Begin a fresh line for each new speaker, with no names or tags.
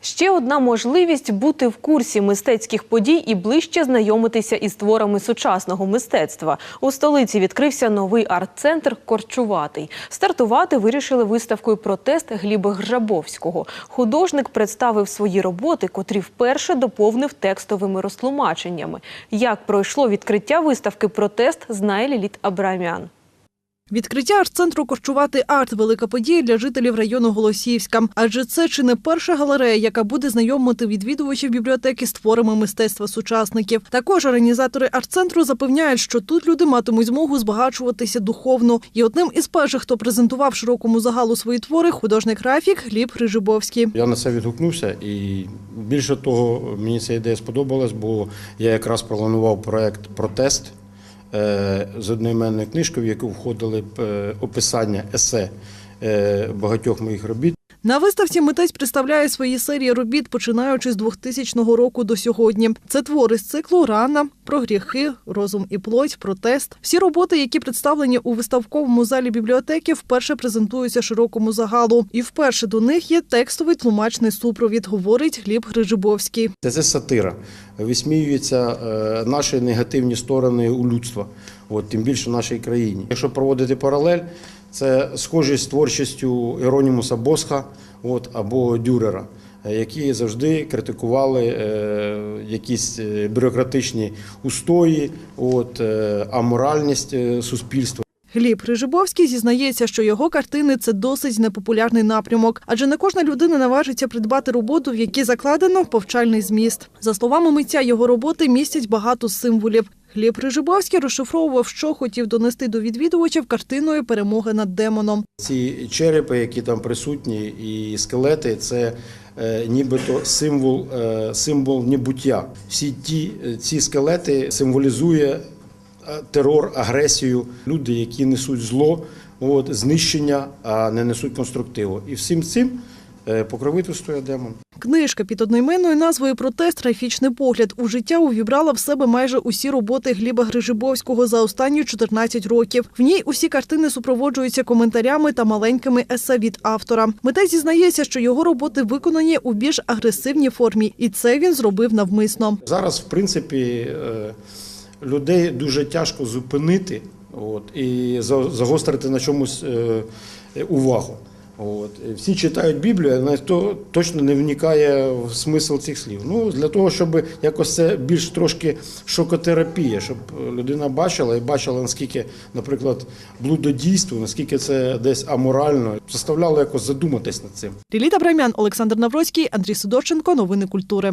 Ще одна можливість бути в курсі мистецьких подій і ближче знайомитися із творами сучасного мистецтва. У столиці відкрився новий арт-центр Корчуватий. Стартувати вирішили виставкою протест Гліба Гржабовського. Художник представив свої роботи, котрі вперше доповнив текстовими розтлумаченнями. Як пройшло відкриття виставки протест, знає Ліліт Абрамян.
Відкриття арт-центру Корчувати арт велика подія для жителів району Голосіївська. Адже це чи не перша галерея, яка буде знайомити відвідувачів бібліотеки з творами мистецтва сучасників. Також організатори арт-центру запевняють, що тут люди матимуть змогу збагачуватися духовно. І одним із перших, хто презентував широкому загалу свої твори, художник графік Гліб Грижибовський.
Я на це відгукнувся, і більше того, мені ця ідея сподобалась, бо я якраз планував проект Протест з одноіменною книжкою, в яку входили е, описання есе е, багатьох моїх робіт.
На виставці митець представляє свої серії робіт, починаючи з 2000 року до сьогодні. Це твори з циклу Рана про гріхи, розум і плоть, протест. Всі роботи, які представлені у виставковому залі бібліотеки, вперше презентуються широкому загалу. І вперше до них є текстовий тлумачний супровід, говорить Гліб Грижибовський.
Це, сатира. Висміюються е, наші негативні сторони у людства, от, тим більше в нашій країні. Якщо проводити паралель, це схожість з творчістю Іронімуса Босха от, або Дюрера, е, які завжди критикували е, якісь е, бюрократичні устої, от, аморальність суспільства.
Гліб Грижибовський зізнається, що його картини це досить непопулярний напрямок, адже не кожна людина наважиться придбати роботу, в якій закладено повчальний зміст. За словами митця, його роботи містять багато символів. Гліб Грижибовський розшифровував, що хотів донести до відвідувачів картиною перемоги над демоном.
Ці черепи, які там присутні, і скелети це е, нібито символ, е, символ небуття. Всі ті, е, ці скелети символізує терор, агресію, люди, які несуть зло, от, знищення, а не несуть конструктиву. І всім цим е, покровительствує демон.
Книжка під одноіменною назвою Протест графічний погляд у життя увібрала в себе майже усі роботи Гліба Грижибовського за останні 14 років. В ній усі картини супроводжуються коментарями та маленькими есе від автора. Митець зізнається, що його роботи виконані у більш агресивній формі, і це він зробив навмисно.
Зараз, в принципі, е, людей дуже тяжко зупинити от, і за- загострити на чомусь е, увагу. От. Всі читають Біблію, але ніхто точно не вникає в смисл цих слів. Ну, для того, щоб якось це більш трошки шокотерапія, щоб людина бачила і бачила, наскільки, наприклад, блудодійство, наскільки це десь аморально, заставляло якось задуматись над цим.
Ліліта Брамян, Олександр Навроцький, Андрій Судорченко, Новини культури.